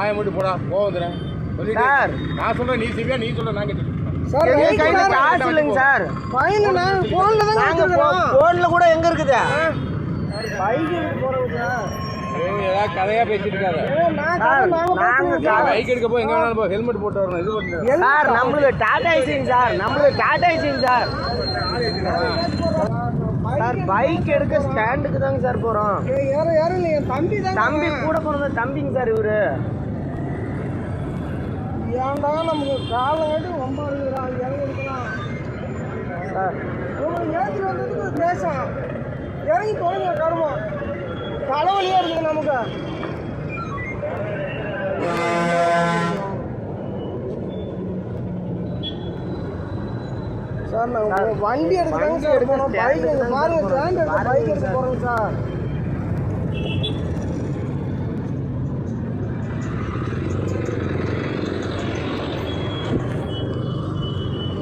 வாயை மட்டும் போடா போகுதுறேன் சார். நான் சொல்றேன் நீ செய்வியா நீ சொல்ற நான் கேட்டு சார் ரைட்டு கையில. காசு இல்லைங்க சார். ஃபைன் நான் தான் போன்ல கூட எங்க இருக்குது? பைக் போகிறோம் சார் ஏதாவது கதையா பேசிட்டு சார். பைக் எடுக்க போய் எங்க வேணாலும் போ. ஹெல்மெட் போட்டு வரணும். இது பண்ணு என்ன சார் நம்மளுக்கு டாடா ஐசிங் சார். நம்மளுக்கு டாடா ஐசிங் சார். சார் பைக் எடுக்க ஸ்டாண்டுக்கு தாங்க சார் போறோம். யாரும் யாரும் இல்லை என் தம்பி தான் தம்பி கூட போனது தம்பிங்க சார் இவரு. ஏன்டா நமக்கு ரொம்ப இருக்கிறான் இறங்கி இருக்கலாம் சார் உங்களுக்கு ஏற்றி வந்ததுக்கு பேசாம் இறங்கி தொலைங்க கருமம் தலைவலியாக இருக்குது நமக்கு. சார் நாங்கள் வண்டி stand பைக் பாருங்க எடுத்து பாருங்க பைக் எடுக்க சார். போகிறோங்க சார்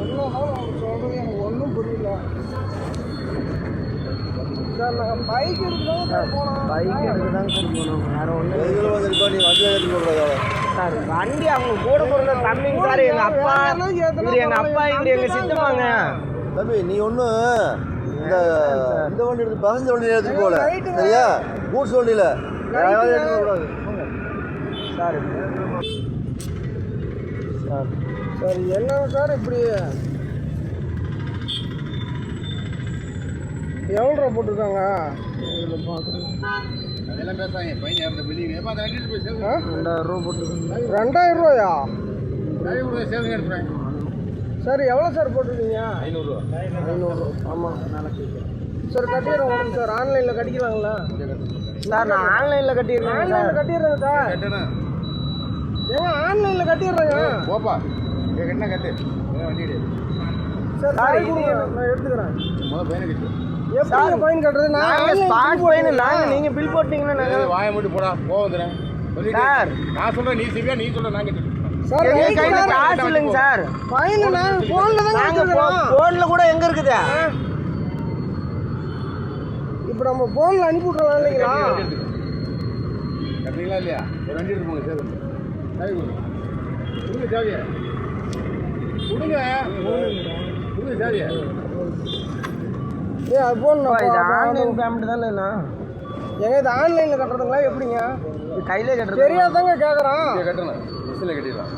என்னதான் அவங்க சொல்றது எனக்கு ஒன்றும் புரியல சார் நாங்கள் பைக் பைக் எடுக்க தாங்க சார் ஒன்றும் நீ வண்டி எடுத்து சார் வண்டி அவங்க கூட தம்பிங்க சார் அப்பா இவர் அப்பா இவர் எங்க சித்தப்பாங்க தம்பி நீ ஒன்றும் இந்த இந்த வண்டி எடுத்து பசங்க வண்டி எடுத்துட்டு போகல சரியா கூட்ஸ் வண்டியில் யாராவது கூடாது சார் சார் சார் என்ன சார் இப்படி போய் சேருங்க ரெண்டாயிரம் ரூபா போட்டுருக்கோங்க. ரெண்டாயிரம் ரூபாயா? சார் எவ்வளோ சார் போட்டிருக்கீங்க? ஐநூறுரூவா ஐநூறு. ஆமாம் சார் கட்டிடுறோம் உடம்பு சார். ஆன்லைனில் கட்டிக்கலாங்களா சார் நான் ஆன்லைன்ல சார். ஆன்லைனில் கட்டிடுறேங்க சார்? ஏங்க ஆன்லைனில் கட்டிடுறேங்க? போப்பா. என்ன கட்டு. வண்டி சார் நான் எடுத்துக்கிறேன். முதல் பையனை கட்டு. எப்படி? ஃபைன் கட்டுறது நான் நாங்க online ஸ்பாட் ஃபைன் போடுறேன். நாங்க நீங்க பில் போட்டீங்கன்னா நாங்க ஏய், வாயை மட்டும் போடா போகுதுறேன் சார். நான் சொல்றேன் நீ நீ சொல்ற நான் கேட்டு சார் கையில சார். காசு இல்லைங்க சார். ஃபைன் நான் ஃபோனில் தான் நாங்க கொடுத்துருக்கோம் போன்ல கூட எங்க இருக்குது? இப்போ நம்ம ஃபோனில் அனுப்பி விட்றலாம் இல்லைங்களா? கட்டுறீங்களா இல்லையா? ஒரு வண்டி எடுத்து போங்க சாவி கொடுங்க. கொடுங்க சாவியை கொடுங்க. கொடுங்க சாவியை ஏ அது போடணும். இது ஆன்லைன் பேமெண்ட் தானே ஏங்க இது ஆன்லைனில் கட்டுறதுங்களா எப்படிங்க? கையிலே கட்டுறது தெரியாதாங்க கேட்குறான் கட்டணும். மிஷினில் கட்டிடலாம்.